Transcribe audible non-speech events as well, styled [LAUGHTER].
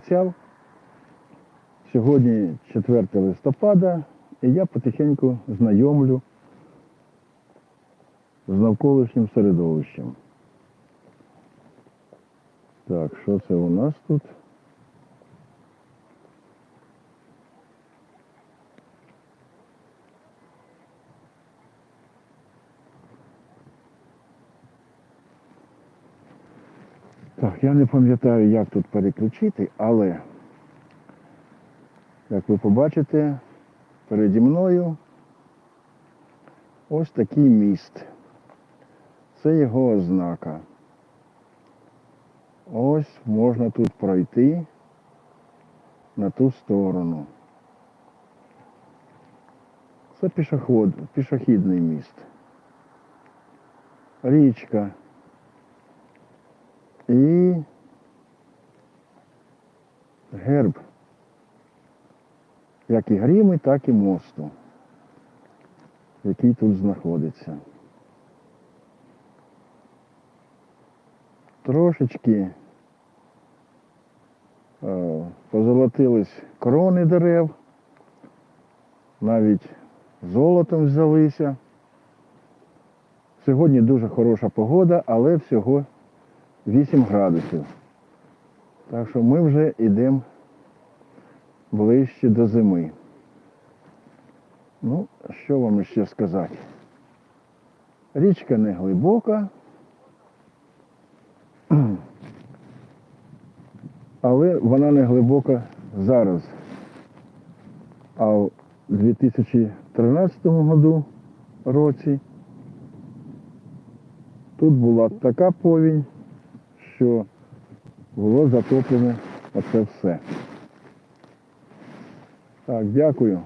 обіцяв. Сьогодні 4 листопада, і я потихеньку знайомлю з навколишнім середовищем. Так, що це у нас тут? Так, я не пам'ятаю, як тут переключити, але, як ви побачите, переді мною ось такий міст. Це його ознака. Ось можна тут пройти на ту сторону. Це пішоход, пішохідний міст. Річка. І герб. Як і гріми, так і мосту, який тут знаходиться. Трошечки е, позолотились крони дерев, навіть золотом взялися. Сьогодні дуже хороша погода, але всього 8 градусів. Так що ми вже йдемо ближче до зими. Ну, що вам ще сказати? Річка не глибока, [CLEARS THROAT] але вона не глибока зараз. А в 2013 году році тут була така повінь, що було затоплено оце все. Так, дякую.